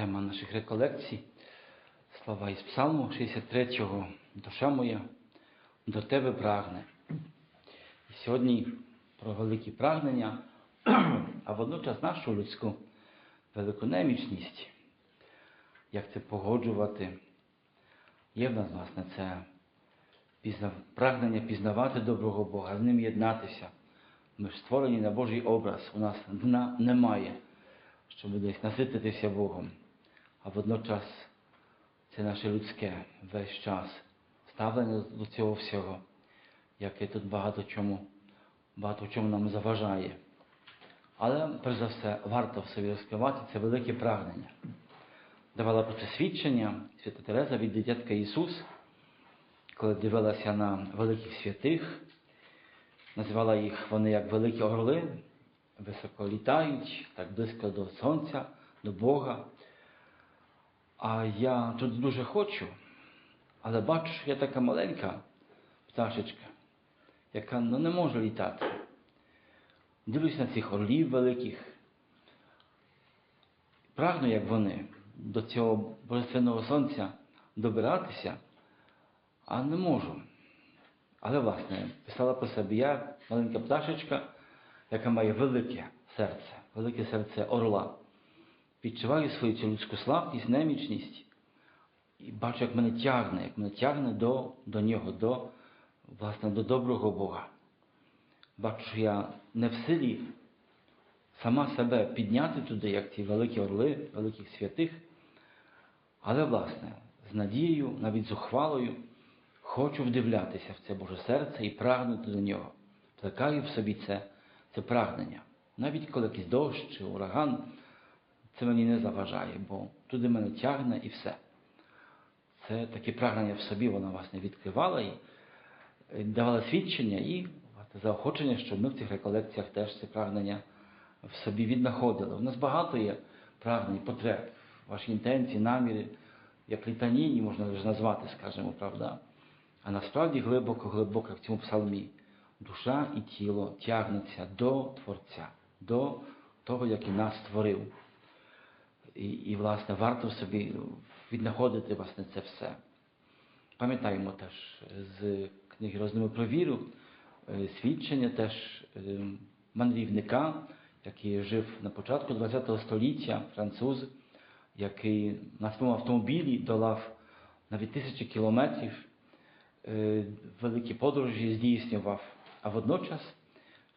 Тема наших реколекцій, слова із Псалму 63-го. Душа моя до тебе прагне. І сьогодні про великі прагнення, а водночас нашу людську велику немічність. Як це погоджувати? Є в нас, власне, це прагнення пізнавати доброго Бога, з ним єднатися. Ми ж створені на Божий образ, у нас дна немає, щоб десь насититися Богом. А водночас це наше людське весь час ставлення до цього всього, яке тут багато чому, багато чому нам заважає. Але, перш за все, варто в собі розкривати це велике прагнення. Давала про це свідчення Свята Тереза від дитятка Ісус, коли дивилася на великих святих, називала їх вони як великі орли, високо літають, так близько до Сонця, до Бога. А я тут дуже хочу, але бачу, що я така маленька пташечка, яка ну, не може літати. Дивлюсь на цих орлів великих, прагну, як вони, до цього божественного сонця добиратися, а не можу. Але, власне, писала про себе я, маленька пташечка, яка має велике серце, велике серце орла. Відчуваю свою цю людську слабкість, немічність і бачу, як мене тягне, як мене тягне до до нього, до, власне, до доброго Бога. Бачу, що я не в силі сама себе підняти туди, як ці великі орли, великих святих, але, власне, з надією, навіть зухвалою, хочу вдивлятися в це Боже серце і прагнути до нього. Плекаю в собі це, це прагнення. Навіть коли якийсь дощ чи ураган, це мені не заважає, бо туди мене тягне і все. Це таке прагнення в собі, вона власне відкривала і давала свідчення і заохочення, щоб ми в цих реколекціях теж це прагнення в собі віднаходили. У нас багато є прагнень, потреб, ваші інтенції, наміри, як літаніні, можна вже назвати, скажімо, правда. А насправді глибоко-глибоко в цьому псалмі душа і тіло тягнуться до Творця, до того, який нас створив. І, і, власне, варто собі віднаходити власне, це все. Пам'ятаємо теж з книги роздуму про віру, свідчення теж мандрівника, який жив на початку ХХ століття, француз, який на своєму автомобілі долав навіть тисячі кілометрів, великі подорожі здійснював, а водночас,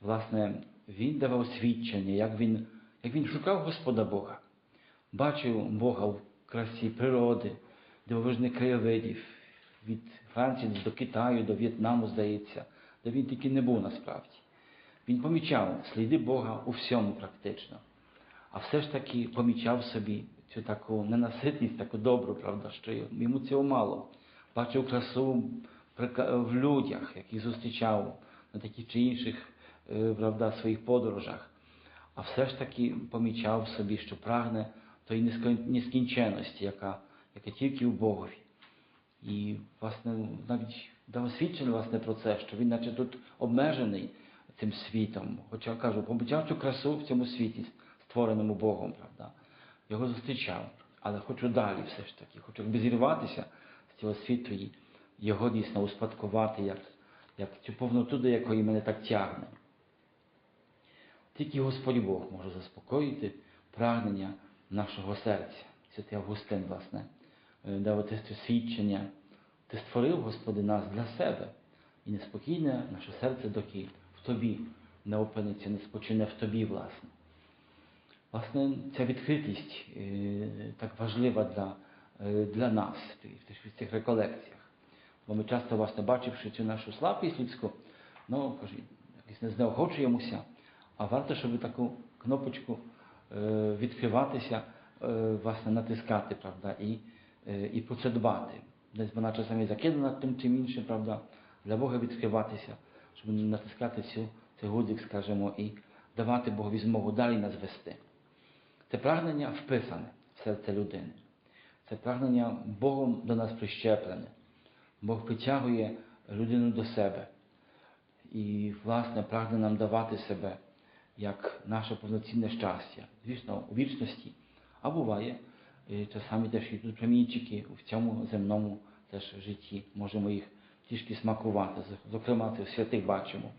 власне, він давав свідчення, як він, як він шукав Господа Бога бачив Бога в красі природи, дивовижних краєвидів, від Франції до Китаю, до В'єтнаму, здається, де він тільки не був насправді. Він помічав сліди Бога у всьому практично, а все ж таки помічав собі цю таку ненаситність, таку добру, правда, що йому цього мало. Бачив красу в людях, яких зустрічав на таких чи інших правда, своїх подорожах, а все ж таки помічав собі, що прагне тої нескінченності, яка, яка тільки у Богові. І, власне, навіть дав свідчення власне, про це, що він наче тут обмежений цим світом. Хоча кажу, помічав цю красу в цьому світі, створеному Богом, правда. Його зустрічав. Але хочу далі все ж таки, хочу зірватися з цього світу і його дійсно успадкувати, як, як цю повноту, до якої мене так тягне. Тільки Господь Бог може заспокоїти прагнення нашого серця. Святий Августин, власне, дав те свідчення. Ти створив, Господи, нас для себе. І неспокійне наше серце доки в тобі не опиниться, не спочине в тобі, власне. Власне, ця відкритість так важлива для для нас в цих реколекціях. Бо ми часто, власне, бачивши цю нашу слабкість людську, ну, якось не знеохочуємося, а варто, щоб таку кнопочку відкриватися, власне, натискати, правда, і і про це дбати. Десь вона часами закидана тим чим іншим, правда, для Бога відкриватися, щоб натискати цю, цей гудзик, скажімо, і давати Богові змогу далі нас вести. Це прагнення вписане в серце людини. Це прагнення Богом до нас прищеплене. Бог притягує людину до себе. І, власне, прагне нам давати себе як наше повноцінне щастя, звісно, вічності. А буває, і часами теж йдуть промінчики в цьому земному теж житті. Можемо їх трішки смакувати. Зокрема, це святих бачимо,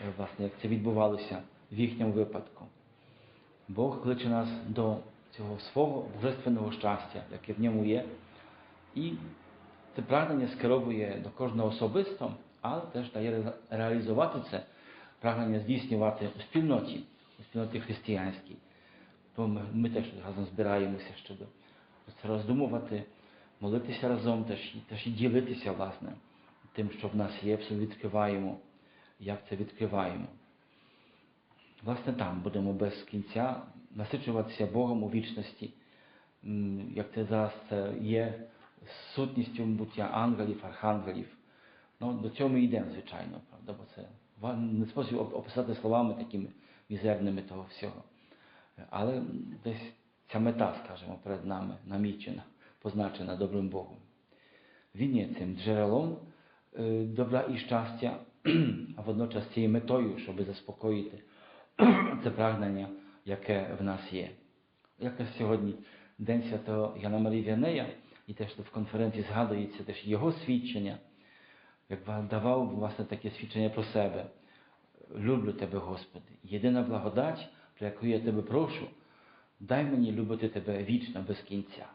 е, власне, як це відбувалося в їхньому випадку. Бог кличе нас до цього свого божественного щастя, яке в ньому є. І це прагнення скеровує до кожного особисто, але теж дає реалізувати це прагнення здійснювати у спільноті, у спільноті християнській. То ми, ми теж разом збираємося, щоб це роздумувати, молитися разом теж, теж і ділитися, власне, тим, що в нас є, все відкриваємо, як це відкриваємо. Власне, там будемо без кінця насичуватися Богом у вічності, як це зараз є сутністю буття ангелів, архангелів. Ну, до цього ми йдемо, звичайно, правда, бо це не спосіб описати словами такими мізерними того всього. Але десь ця мета, скажімо, перед нами намічена, позначена добрим Богом. Він є цим джерелом е, добра і щастя, а водночас цією метою, щоб заспокоїти це прагнення, яке в нас є. Якраз сьогодні День Святого Яна Марії Вянея, і теж тут в конференції згадується теж його свідчення, як ва- давав власне таке свідчення про себе. Люблю тебе, Господи, єдина благодать, про яку я тебе прошу, дай мені любити тебе вічно, без кінця.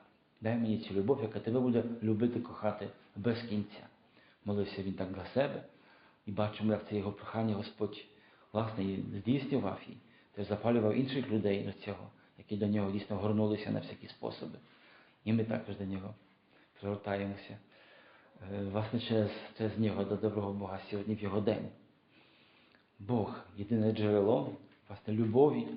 Дай мені цю любов, яка тебе буде любити, кохати без кінця. Молився він так для себе, і бачимо, як це його прохання Господь власне здійснював і теж запалював інших людей до цього, які до нього дійсно горнулися на всякі способи. І ми також до нього привертаємося. Е, Власне, через, через нього до доброго Бога сьогодні в його день. Бог єдине джерело, власне, любові,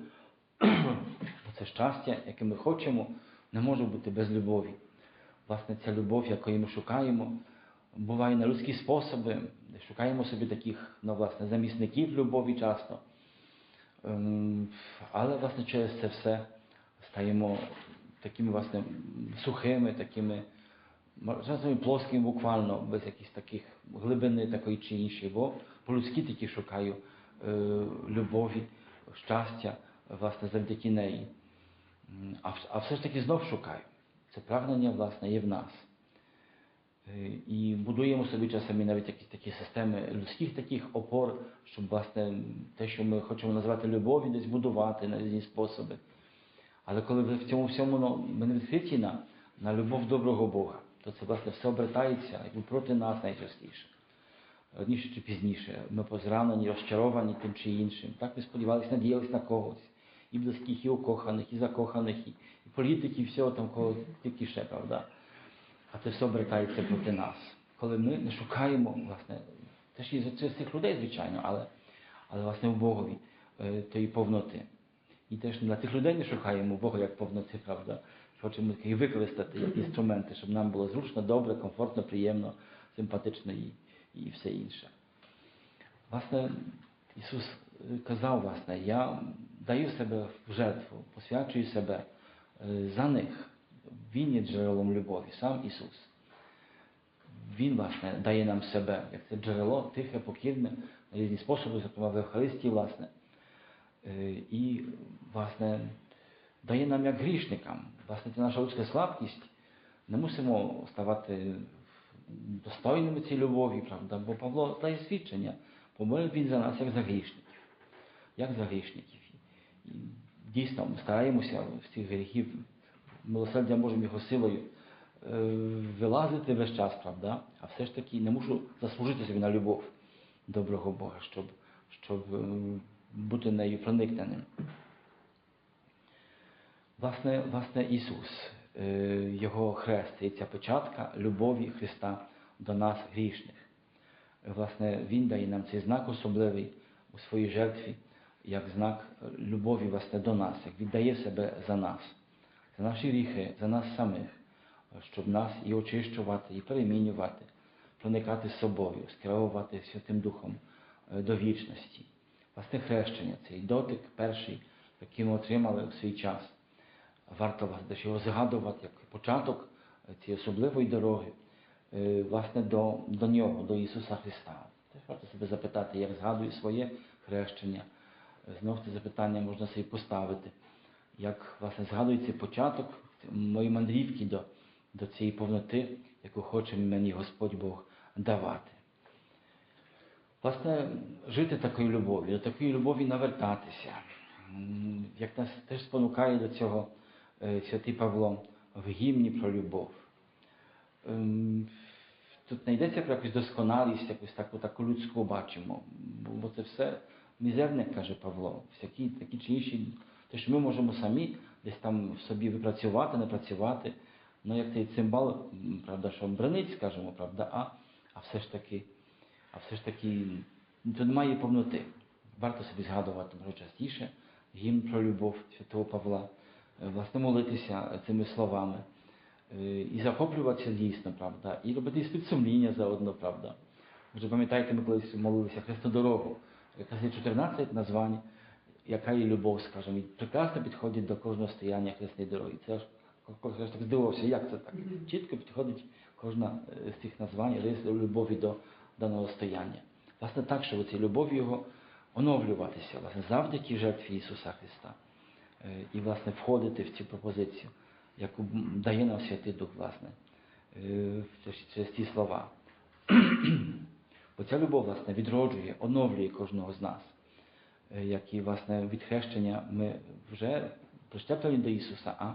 це щастя, яке ми хочемо, не може бути без любові. Власне, ця любов, якої ми шукаємо, буває на людські способи, шукаємо собі таких, ну, власне, замісників любові часто. Ем, Але, власне, через це все стаємо такими, власне, сухими, такими, часом плоскими буквально, без якихось таких глибини такої чи іншої, бо по-людськи тільки шукаю е, любові, щастя, власне, завдяки неї. А, а все ж таки знов шукаю. Це прагнення, власне, є в нас. Е, І будуємо собі часами навіть якісь такі системи людських таких опор, щоб, власне, те, що ми хочемо назвати любов'ю, десь будувати на різні способи. Але коли в цьому всьому ну, ми не відкриті на, на любов доброго Бога, то це, власне, все обертається якби проти нас найчастіше. Раніше чи пізніше. Ми позранені, розчаровані тим чи іншим. Так ми сподівалися, надіялися на когось. І близьких, і укоханих, і закоханих, і, політиків, і всього там, кого тільки ще, правда. А це все обертається проти нас. Коли ми не шукаємо, власне, теж і через цих людей, звичайно, але, але власне в Богові е, тої повноти. І теж для тих людей не шукаємо Бога як повноти, правда. Хочемо і використати як інструменти, щоб нам було зручно, добре, комфортно, приємно, симпатично і, і все інше. Власне, Ісус е, казав, власне, я даю себе в жертву, посвячую себе е, за них. Він є джерелом любові, сам Ісус. Він, власне, дає нам себе, як це джерело, тихе, покірне, на різні способи, зокрема в Евхаристії, власне. Е, І, власне, дає нам як грішникам. Власне, це наша людська слабкість. Не мусимо ставати достойними цієї любові, правда, бо Павло дає свідчення. Помилив він за нас як за грішників. Як за грішників. І дійсно ми стараємося з цих гріхів милосердям Божим його силою е, вилазити весь час, правда? А все ж таки не мушу заслужити собі на любов доброго Бога, щоб, щоб е, бути нею проникненим. Власне, власне Ісус, е, Його хрест і ця початка любові Христа до нас грішних. Власне, Він дає нам цей знак особливий у своїй жертві, як знак любові власне, до нас, як віддає себе за нас, за наші гріхи, за нас самих, щоб нас і очищувати, і перемінювати, проникати з собою, скеровувати Святим Духом е, до вічності. Власне, хрещення, цей дотик перший, який ми отримали у свій час. Варто його згадувати як початок цієї особливої дороги, е, власне, до, до нього, до Ісуса Христа. Теж варто себе запитати, як згадую своє хрещення. Знов це запитання можна собі поставити, як власне згадується початок мої мандрівки до, до цієї повноти, яку хоче мені Господь Бог давати. Власне, жити такою любов'ю, до такої любові навертатися, як нас теж спонукає до цього святий Павло в гімні про любов. Ем, Тут не йдеться про якусь досконалість, якусь таку, таку людську бачимо, бо- це все мізерне, каже Павло, всякі такі чи інші, те, що ми можемо самі десь там в собі випрацювати, не працювати, ну як цей цимбал, правда, що бренить, скажімо, правда, а, а все ж таки, а все ж таки, тут немає повноти. Варто собі згадувати може частіше гімн про любов святого Павла, е, власне молитися цими словами. Е, і захоплюватися дійсно, правда, і робити спідсумління заодно, правда. Вже пам'ятаєте, ми колись молилися Христодорогу, якраз є 14 названь, яка є любов, скажімо, і прекрасно підходить до кожного стояння Хресної дороги. Це ж так здивувався, як це так? Чітко підходить кожна е, з цих названь рис любові до даного стояння. Власне так, щоб цією любов'ю його оновлюватися, власне, завдяки жертві Ісуса Христа. Е, І, власне, входити в цю пропозицію яку дає нам Святий Дух, власне, через- через ті слова. Бо ця любов, власне, відроджує, оновлює кожного з нас. Е, Як і, власне, від хрещення ми вже прищеплені до Ісуса, а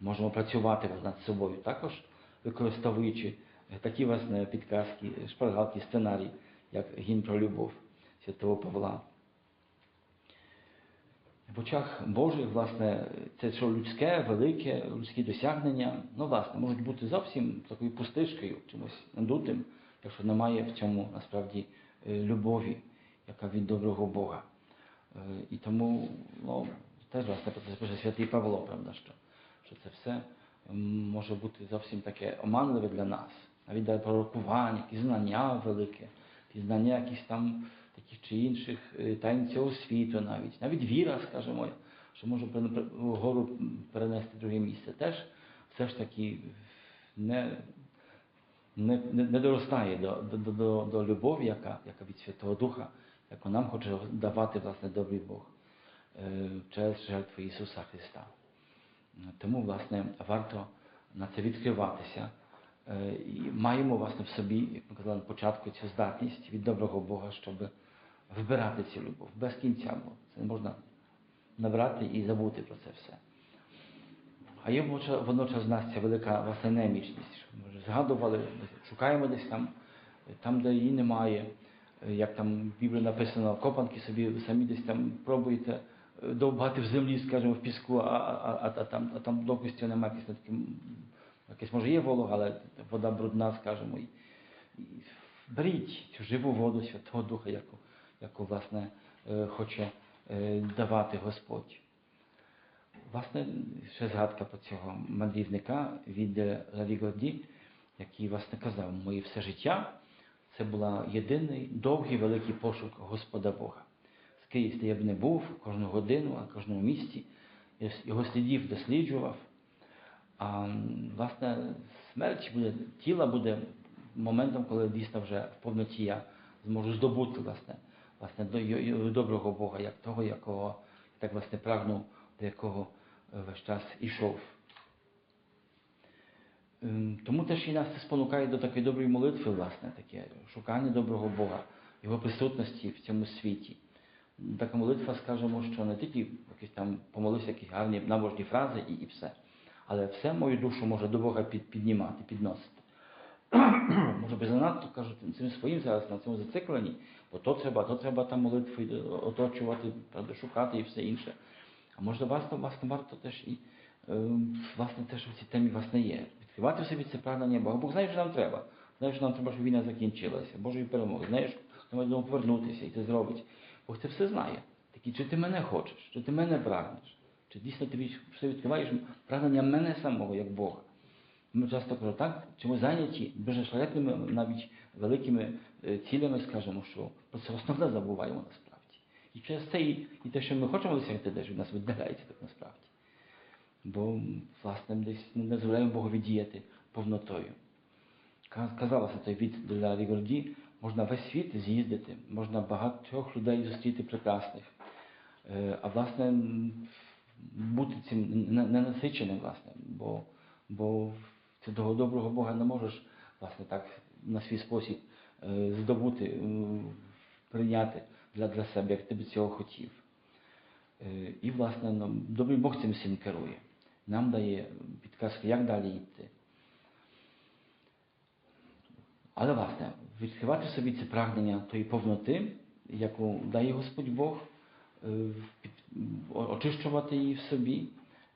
можемо працювати над собою, також використовуючи е, такі власне підказки, шпаргалки, сценарії, як гімн про любов святого Павла. В очах Божих, власне, це що людське, велике, людські досягнення, ну, власне, можуть бути зовсім такою пустишкою, чимось надутим, якщо немає в цьому насправді е, любові, яка від доброго Бога. Е, І тому, ну, теж, власне, про це пише святий Павло, правда, що, що це все може бути зовсім таке оманливе для нас. Навіть дає пророкування, якісь знання велике, пізнання якісь там таких чи інших е, тайн цього світу навіть, навіть віра, скажімо, що може гору перенести в друге місце, теж все ж таки не, не, не, доростає до, до, до, до, до любові, яка, яка від Святого Духа, яку нам хоче давати власне добрий Бог е, через жертву Ісуса Христа. Тому, власне, варто на це відкриватися. Е, І маємо, власне, в собі, як ми казали на початку, цю здатність від доброго Бога, щоб вибирати цю любов без кінця, бо це не можна набрати і забути про це все. А є водночас- в нас ця велика власне немічність. що Ми вже згадували, шукаємо десь там, там, де її немає. Як там в Біблії написано, копанки собі самі десь там пробуєте е, довбати в землі, скажімо, в піску, а, а, а, а там, а там довгостю немає якесь якесь може є волога, але вода брудна, скажімо. І, і беріть цю живу воду Святого Духа, яку, яку власне, е, хоче е, давати Господь. Власне, ще згадка про цього мандрівника від Лавігоді, який власне казав, моє все життя це була єдиний довгий великий пошук Господа Бога. Скрізь, де я б не був, кожну годину, а кожному місці, я його слідів досліджував. А власне, смерть буде, тіла буде моментом, коли дійсно вже в повноті я зможу здобути власне, власне до доброго Бога, як того, якого так власне прагнув, до якого е, весь час ішов. Ем, Тому теж і нас це спонукає до такої доброї молитви, власне, таке шукання доброго Бога, Його присутності в цьому світі. Така молитва, скажемо, що не тільки якісь там помолився якісь гарні набожні фрази і, і все, але все мою душу може до Бога під, піднімати, підносити. Може би занадто кажуть цим своїм зараз на цьому зациклені, бо то треба, то треба там молитви е, оточувати, правда, шукати і все інше. А може власне, власне варто теж і е, власне те, що в цій темі власне є. Відкривати в собі це прагнення Бога. Бог знає, що нам треба. Знає, що нам треба, щоб війна закінчилася, Божої перемоги. Знає, що нам треба повернутися і це зробить. Бог це все знає. Такий, чи ти мене хочеш, чи ти мене прагнеш, чи дійсно ти все відкриваєш прагнення мене самого, як Бога. Ми часто кажемо так, чи ми зайняті безшляхетними, навіть великими е, цілями, скажемо, що про це основне забуваємо насправді. І через це і, і те, що ми хочемо досягти, теж від нас віддаляється так насправді. Бо, власне, десь не дозволяємо Богові діяти повнотою. Казалося, той від для Рігорді, можна весь світ з'їздити, можна багатьох людей зустріти прекрасних. Е, А власне, бути цим не- ненасиченим, власне, бо, бо ти того доброго Бога не можеш власне так на свій спосіб е, здобути, е, прийняти для, для себе, як ти би цього хотів. Е, І, власне, ну, добрий Бог цим всім керує. Нам дає підказки, як далі йти. Але, власне, відкривати собі це прагнення тої повноти, яку дає Господь Бог, очищувати її в собі,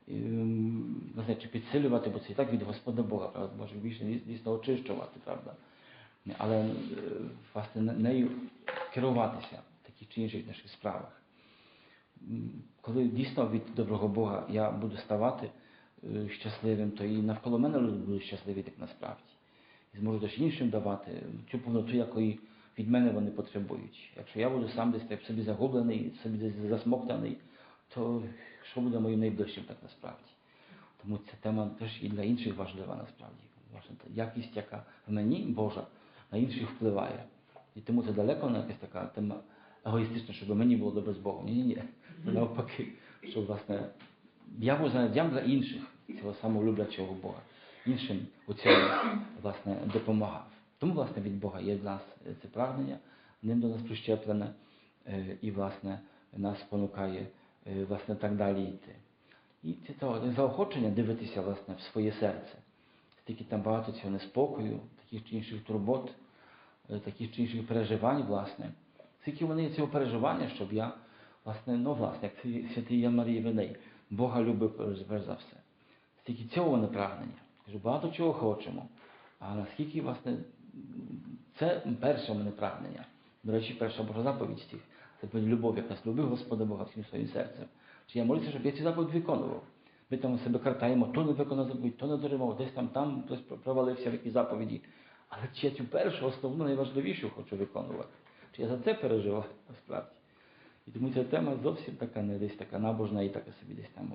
ем, власне, підсилювати, бо це і так від Господа Бога, правда, може більше дійсно очищувати, правда. Але е, власне нею керуватися в таких чи інших наших справах. Коли дійсно від доброго Бога я буду ставати е, щасливим, то і навколо мене люди будуть щасливі так насправді. І зможу теж іншим давати цю повноту, якої від мене вони потребують. Якщо я буду сам десь так собі загублений, собі десь засмоктаний, то що буде моїм найближчим так насправді? Тому ця тема теж і для інших важлива насправді. Якість, яка в мені Божа, на інших впливає. І тому це далеко не якась така тема егоїстична, щоб мені було добре з Богом. Ні, ні, ні. Навпаки, щоб власне я був знайдям для інших цього самого люблячого Бога. Іншим у цьому власне допомагав. Тому, власне, від Бога є в нас це прагнення, ним до нас прищеплене е, і, власне, нас спонукає е, власне так далі йти. І це заохочення дивитися власне в своє серце. Стільки там багато цього неспокою, таких чи інших турбот, таких чи інших переживань, власне. Скільки вони цього переживання, щоб я, власне, ну, власне, як святий- Ян Марії Веней, Бога любив перш за все. Стільки цього вони прагнення. Кажу, багато чого хочемо. А наскільки, власне, це перше мене прагнення. До речі, перша Божа заповідь стих. Про любов, нас любив Господа Бога всім своїм серцем. Чи я молюся, щоб я цю заповідь виконував. Ми там себе картаємо, то не виконав заповідь, то не дотримав, десь там, там хтось провалився в якій заповіді. Але чи я цю першу, основну, найважливішу хочу виконувати? Чи я за це переживаю насправді? І тому ця тема зовсім така не десь така набожна і така собі десь там,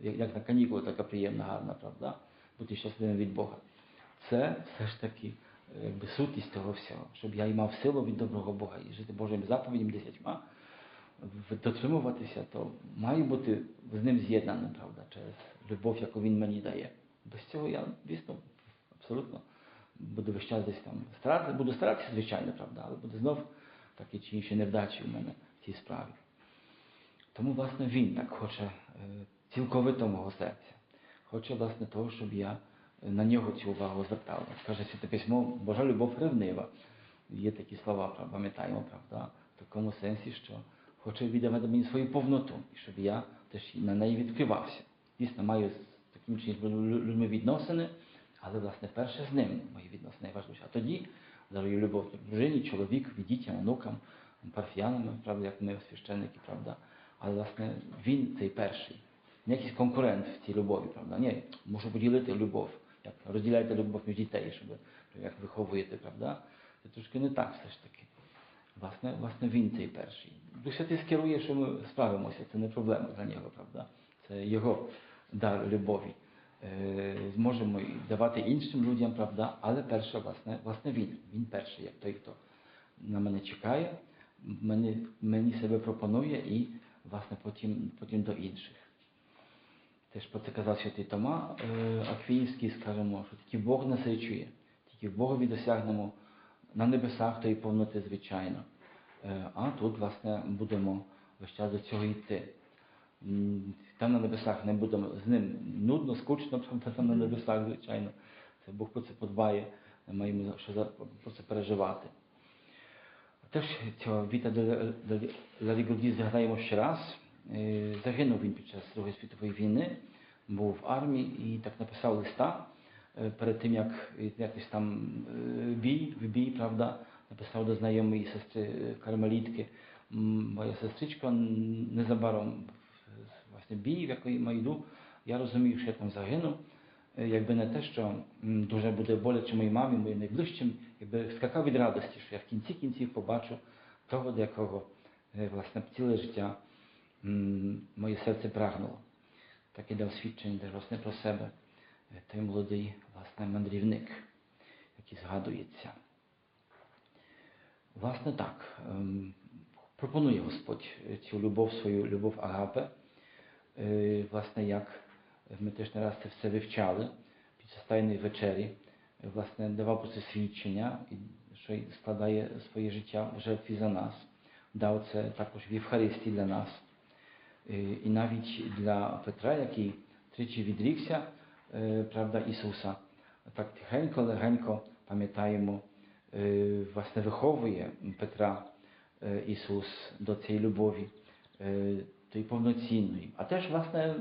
як, на канікули, така приємна, гарна, правда? Бути щасливим від Бога. Це все ж таки е, якби сутність того всього, щоб я і мав силу від доброго Бога і жити Божими заповідями десятьма, дотримуватися, то маю бути з ним з'єднаним, правда, через любов, яку він мені дає. Без цього я дійсно абсолютно буду весь час десь там старатися, буду старатися, звичайно, правда, але буде знов такі чи інші невдачі у мене в цій справі. Тому, власне, він так хоче цілковито мого серця. Хоче, власне, того, щоб я на нього цю увагу звертав. Каже Святе Письмо, Божа любов ревнива. Є такі слова, пам'ятаємо, правда, в такому сенсі, що хоче віддавати мені свою повноту, і щоб я теж на неї відкривався. Дійсно, маю з таким чином людьми відносини, але, власне, перше з ним мої відносини найважливіше. А тоді дарую любов дружині, чоловікові, дітям, онукам, парфіянам, правда, як ми священники, правда. Але, власне, він цей перший. Не якийсь конкурент в цій любові, правда. Ні, можу поділити любов. Як розділяєте любов між дітей, щоб як виховуєте, правда. Це трошки не так все ж таки. Власне, власне, він цей перший. Дух Святий скерує, що ми справимося, це не проблема для нього, правда. Це його дар любові. Е, зможемо давати іншим людям, правда, але перше, власне, власне він. Він перший, як той, хто на мене чекає, мені, мені себе пропонує і, власне, потім, потім до інших. Теж про це казав святий Тома е, Аквінський, скажемо, що тільки Бог насичує, тільки в Богові досягнемо на небесах тої повноти, звичайно. Е, а тут, власне, будемо весь час до цього йти. Там на небесах не будемо з ним нудно, скучно, там на небесах, звичайно. Це Бог про це подбає, маємо що про це переживати. Теж цього Віта Ларігоді згадаємо ще раз. Е, Загинув він під час Другої світової війни, був в армії і так написав листа перед тим, як е, якось там е, бій, в бій, правда, написав до знайомої сестри е, кармелітки. Моя сестричка незабаром власне бій, в якої я йду, я розумію, що я там загину. Е, Якби не те, що дуже буде боляче моїй мамі, моїм найближчим, якби скакав від радості, що я в кінці кінців побачу того, до якого е, власне ціле життя моє серце прагнуло. Так і дав свідчення власне про себе е, той молодий власне мандрівник, який згадується. Власне так, ем, пропонує Господь цю любов, свою любов Агапе, е, власне, як ми теж не раз це все вивчали під час Тайної вечері, е, власне, давав про це свідчення, що складає своє життя в жертві за нас. Дав це також в Євхаристії для нас. Е, І навіть для Петра, який тричі відрікся, е, правда, Ісуса, так тихенько, легенько пам'ятаємо, власне, виховує Петра Ісус до цієї любові, тої повноцінної. А теж, власне,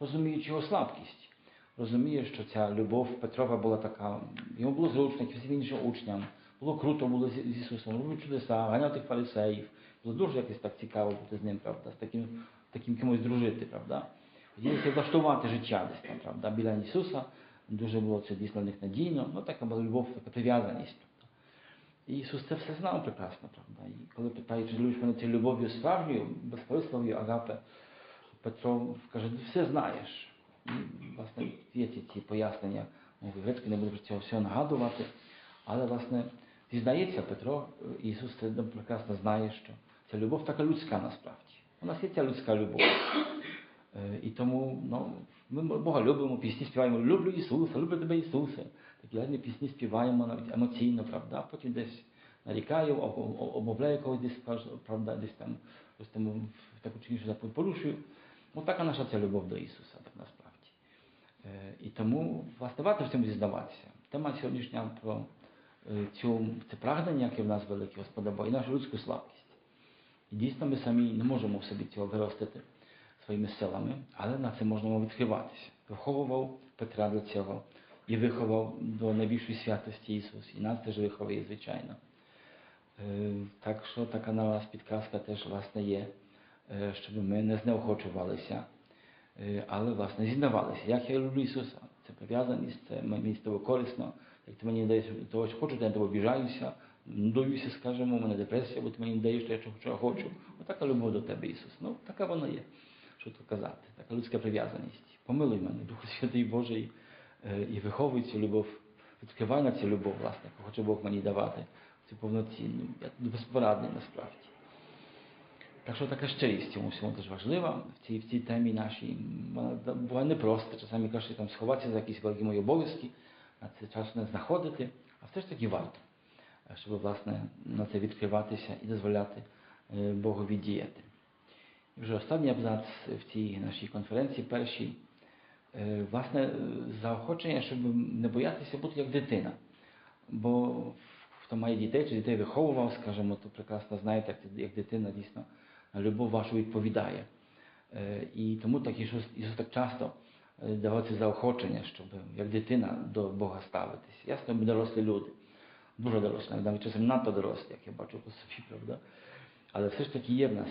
розуміючи його слабкість, розуміє, що ця любов Петрова була така, йому було зручно, як всім іншим учням, було круто було з Ісусом, робив чудеса, ганяв тих фарисеїв. Було дуже якось так цікаво бути з ним, правда, з таким, таким кимось дружити, правда. Хотілося влаштувати життя десь там, правда, біля Ісуса. Дуже було це дійсно них надійно. Ну, така була любов, така прив'язаність. І Ісус це все знав прекрасно, правда. І коли питають, чи любиш мене цією любов'ю справжньою, безпорисливою агапе, Петро каже, ти все знаєш. І, власне, є ці, ці пояснення, мови грецької, не буду про цього всього нагадувати. Але, власне, зізнається Петро, Ісус це прекрасно знає, що ця любов така людська насправді. У нас є ця людська любов. Е, І тому ну, ми Бога любимо, пісні співаємо Люблю Ісуса, люблю тебе Ісусе. Такі гарні пісні співаємо навіть емоційно, правда, потім десь нарікаю, об- об- обмовляю когось десь, правда, десь там, ось там таку чи іншу заповідь порушую. Ось така наша ця любов до Ісуса, насправді. Е, І тому, власне, варто в цьому зізнаватися. Тема сьогоднішня про е, цю, це прагнення, яке в нас велике, Господа і нашу людську слабкість. І дійсно ми самі не можемо в собі цього виростити своїми силами, але на це можемо відкриватися. Виховував Петра до цього і виховав до найбільшої святості Ісус. І нас теж виховує, звичайно. Е, Так що така на вас підказка теж власне є, е, щоб ми не знеохочувалися, е, але власне зізнавалися. Як я люблю Ісуса, це прив'язаність, це мені з тобою корисно. Як ти мені даєш того, що хочу, то я тебе обіжаюся, дуюся, скажімо, у мене депресія, бо ти мені даєш те, що я хочу. Отака любов до тебе, Ісус. Ну, така вона є. Що тут казати? Така людська прив'язаність. Помилуй мене, Духу Святий Божий, е, і виховуй цю любов, відкривай на цю любов, власне, яку хоче Бог мені давати, цю повноцінну. Я безпорадний насправді. Так що така щирість цьому всьому теж важлива в цій, в цій темі нашій. Вона буває непроста. Часами кажуть, там сховатися за якісь великі мої обов'язки, на це часу не знаходити, а все ж таки варто, е, щоб власне на це відкриватися і дозволяти е, Богові діяти. І вже останній абзац в цій нашій конференції, першій, е, власне, заохочення, щоб не боятися бути як дитина. Бо хто має дітей, чи дітей виховував, скажімо, то прекрасно знаєте, як, дитина дійсно любов вашу відповідає. І тому так Ісус, так часто давав це заохочення, щоб як дитина до Бога ставитись. Ясно, ми дорослі люди, дуже дорослі, навіть часом надто дорослі, як я бачу по собі, правда. Але все ж таки є в нас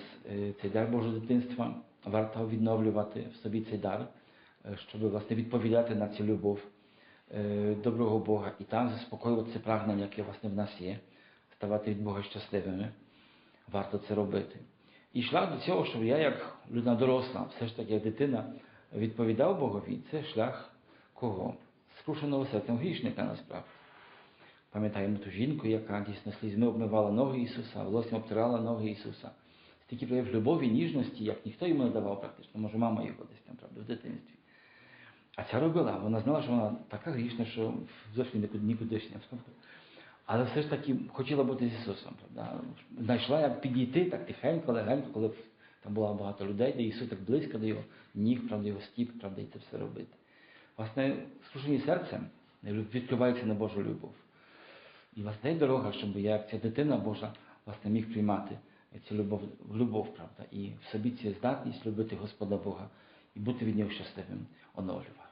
цей дар Божого дитинства, варто відновлювати в собі цей дар, щоб власне відповідати на цю любов доброго Бога і там заспокоювати це прагнення, яке власне в нас є, ставати від Бога щасливими. Варто це робити. І шлях до цього, щоб я, як людина доросла, все ж таки як дитина, відповідав Богові, це шлях кого? Скрушеного серцем грішника насправді. Пам'ятаємо ту жінку, яка дійсно слізьми обмивала ноги Ісуса, волоссям обтирала ноги Ісуса. Стільки прояв любові, ніжності, як ніхто йому не давав практично, може мама його десь там, правда, в дитинстві. А ця робила, вона знала, що вона така грішна, що зовсім нікуди, нікудишня. Але все ж таки хотіла бути з Ісусом. Правда? Знайшла, як підійти так тихенько, легенько, коли там було багато людей, де Ісус так близько до його ніг, правда, його стіп, правда, і це все робити. Власне, скрушені серцем відкривається на Божу любов. І власне є дорога, щоб я, як ця дитина Божа, власне, міг приймати цю любов, любов, правда, і в собі цю здатність любити Господа Бога і бути від нього щасливим, оновлювати.